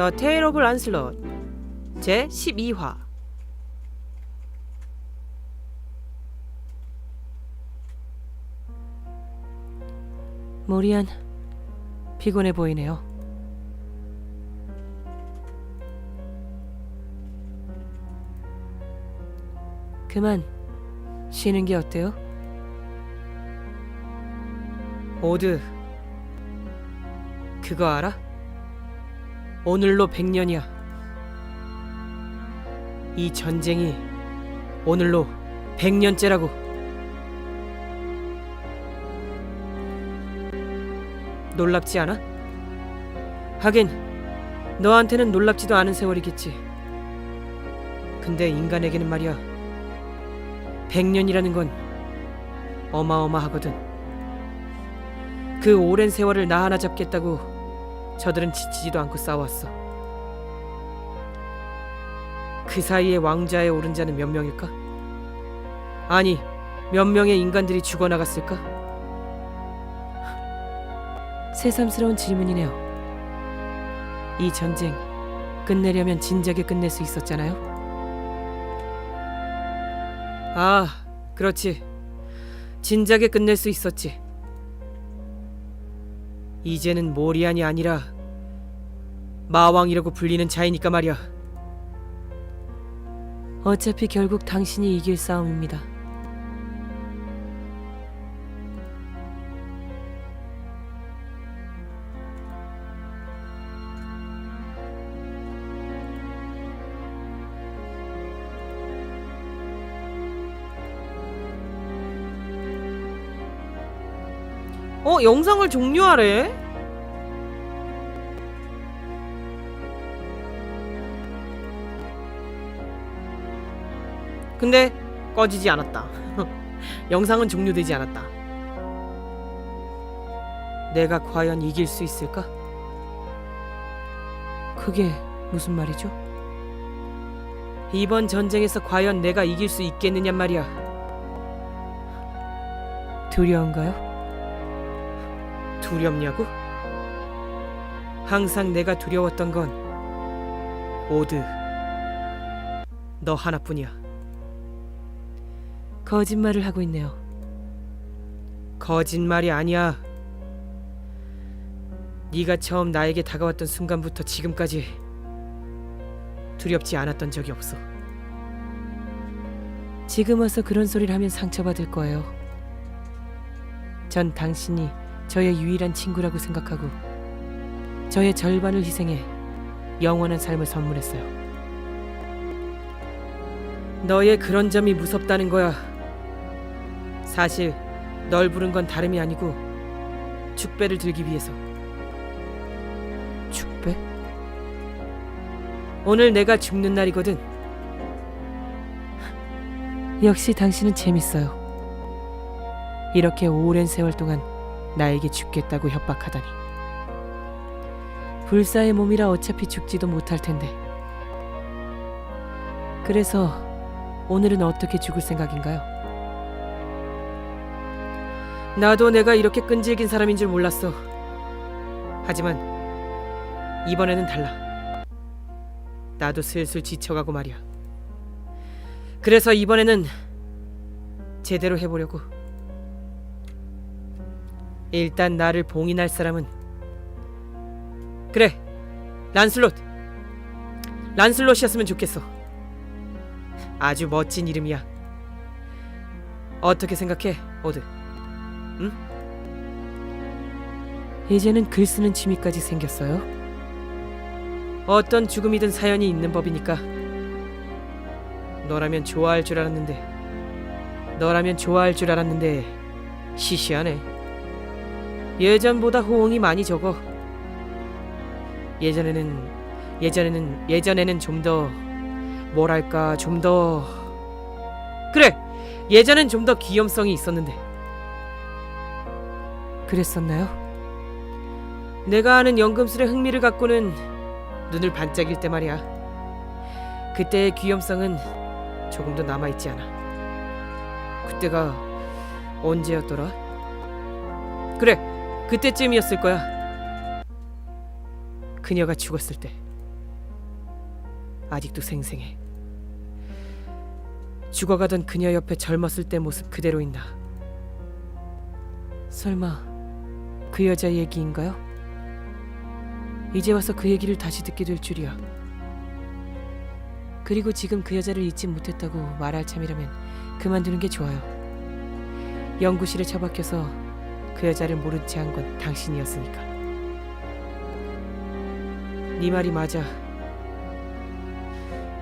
더 테일 오브 란슬롯 제 12화 모리안 피곤해 보이네요. 그만 쉬는 게 어때요? 오드 그거 알아? 오늘로 100년이야. 이 전쟁이 오늘로 100년째라고. 놀랍지 않아? 하긴 너한테는 놀랍지도 않은 세월이겠지. 근데 인간에게는 말이야. 100년이라는 건 어마어마하거든. 그 오랜 세월을 나 하나 잡겠다고 저들은 지치지도 않고 싸웠어. 그 사이에 왕좌에 오른 자는 몇 명일까? 아니, 몇 명의 인간들이 죽어나갔을까? 새삼스러운 질문이네요. 이 전쟁 끝내려면 진작에 끝낼 수 있었잖아요. 아, 그렇지. 진작에 끝낼 수 있었지. 이제는 모리안이 아니라 마왕이라고 불리는 자이니까 말이야. 어차피 결국 당신이 이길 싸움입니다. 어, 영상을 종료하래? 근데 꺼지지 않았다. 영상은 종료되지 않았다. 내가 과연 이길 수 있을까? 그게 무슨 말이죠? 이번 전쟁에서 과연 내가 이길 수 있겠느냐 말이야. 두려운가요? 두렵냐고? 항상 내가 두려웠던 건 오드 너 하나뿐이야. 거짓말을 하고 있네요. 거짓말이 아니야. 네가 처음 나에게 다가왔던 순간부터 지금까지 두렵지 않았던 적이 없어. 지금 와서 그런 소리를 하면 상처받을 거예요. 전 당신이 저의 유일한 친구라고 생각하고 저의 절반을 희생해 영원한 삶을 선물했어요. 너의 그런 점이 무섭다는 거야. 사실 널 부른 건 다름이 아니고 축배를 들기 위해서. 축배? 오늘 내가 죽는 날이거든. 역시 당신은 재밌어요. 이렇게 오랜 세월 동안 나에게 죽겠다고 협박하다니. 불사의 몸이라 어차피 죽지도 못할 텐데. 그래서 오늘은 어떻게 죽을 생각인가요? 나도 내가 이렇게 끈질긴 사람인 줄 몰랐어. 하지만 이번에는 달라. 나도 슬슬 지쳐가고 말이야. 그래서 이번에는 제대로 해보려고. 일단 나를 봉인할 사람은 그래 란슬롯. 란슬롯이었으면 좋겠어. 아주 멋진 이름이야. 어떻게 생각해 오드 응? 이제는 글 쓰는 취미까지 생겼어요? 어떤 죽음이든 사연이 있는 법이니까. 너라면 좋아할 줄 알았는데 너라면 좋아할 줄 알았는데 시시하네 예전보다 호응이 많이 적어. 예전에는 예전에는 예전에는 좀 더 뭐랄까 좀 더 그래 예전엔 좀 더 귀염성이 있었는데 그랬었나요? 내가 아는 연금술에 흥미를 갖고는 눈을 반짝일 때 말이야. 그때의 귀염성은 조금도 남아 있지 않아. 그때가 언제였더라? 그래 그때쯤이었을 거야. 그녀가 죽었을 때. 아직도 생생해. 죽어가던 그녀 옆에 젊었을 때 모습 그대로 있나. 설마 그 여자 얘기인가요? 이제 와서 그 얘기를 다시 듣게 될 줄이야. 그리고 지금 그 여자를 잊지 못했다고 말할 참이라면 그만두는 게 좋아요. 연구실에 처박혀서 그 여자를 모른 채 한 건 당신이었으니까. 네 말이 맞아.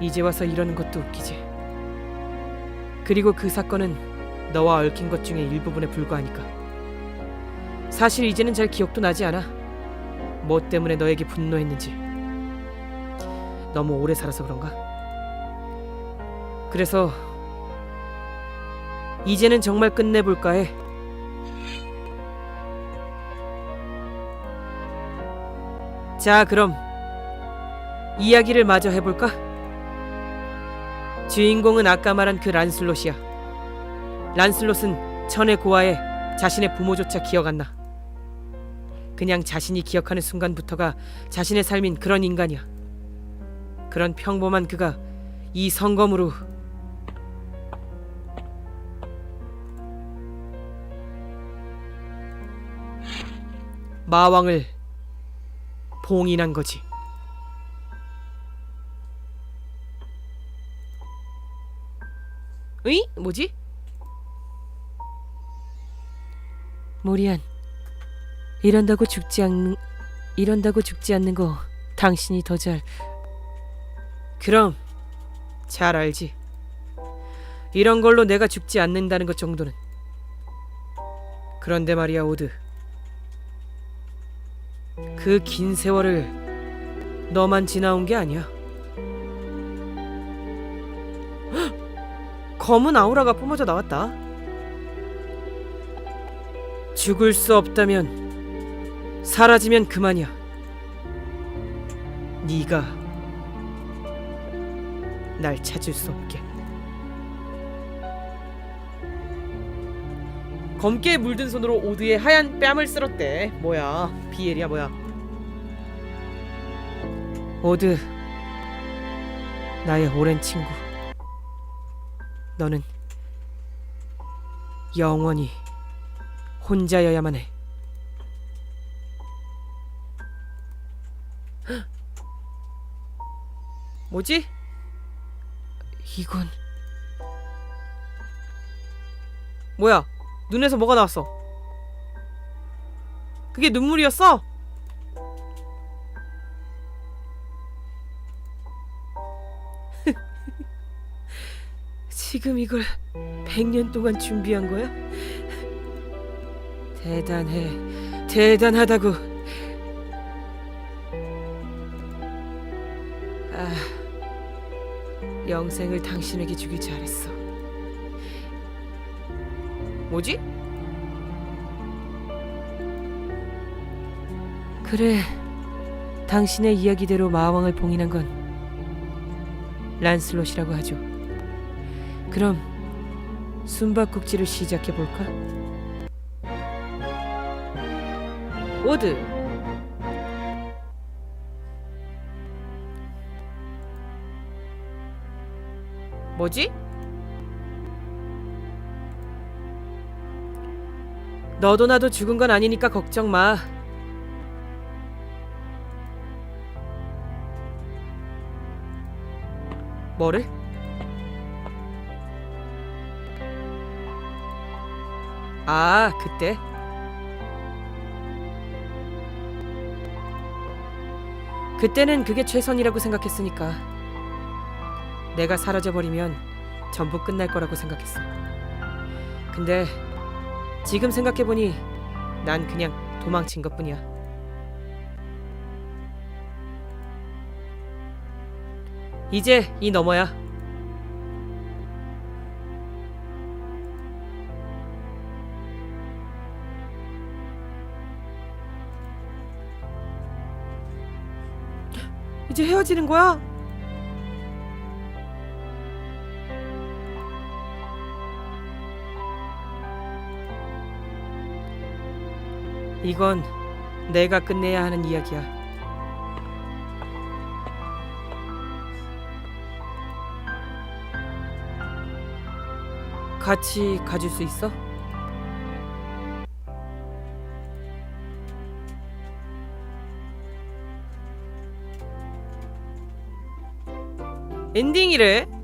이제 와서 이러는 것도 웃기지. 그리고 그 사건은 너와 얽힌 것 중에 일부분에 불과하니까. 사실 이제는 잘 기억도 나지 않아. 뭐 때문에 너에게 분노했는지. 너무 오래 살아서 그런가? 그래서 이제는 정말 끝내볼까 해. 자, 그럼 이야기를 마저 해볼까? 주인공은 아까 말한 그 란슬롯이야. 란슬롯은 천의 고아에 자신의 부모조차 기억 안 나. 그냥 자신이 기억하는 순간부터가 자신의 삶인 그런 인간이야. 그런 평범한 그가 이 성검으로 마왕을 봉인한 거지. 으이? 뭐지? 모리안, 이런다고 죽지 않는 이런다고 죽지 않는 거 당신이 더 잘. 그럼 잘 알지. 이런 걸로 내가 죽지 않는다는 것 정도는. 그런데 말이야 오드. 그 긴 세월을 너만 지나온 게 아니야. 헉! 검은 아우라가 뿜어져 나왔다. 죽을 수 없다면 사라지면 그만이야. 네가 날 찾을 수 없게. 검게 물든 손으로 오드의 하얀 뺨을 쓸었대. 뭐야? 비엘이야 뭐야? 오드, 나의 오랜 친구. 너는 영원히 혼자여야만 해. 헉! 뭐지? 이건 뭐야? 눈에서 뭐가 나왔어? 그게 눈물이었어? 지금 이걸 100년 동안 준비한 거야? 대단해. 대단하다고. 아, 영생을 당신에게 주길 잘했어. 뭐지? 그래. 당신의 이야기대로 마왕을 봉인한 건 란슬롯이라고 하죠. 그럼 숨바꼭질을 시작해 볼까? 오드. 뭐지? 너도 나도 죽은 건 아니니까 걱정 마. 뭐를? 아, 그때? 그때는 그게 최선이라고 생각했으니까. 내가 사라져버리면 전부 끝날 거라고 생각했어. 근데 지금 생각해보니 난 그냥 도망친 것 뿐이야. 이제 이 너머야. 이제 헤어지는 거야? 이건 내가 끝내야 하는 이야기야. 같이 가줄 수 있어? 엔딩이래?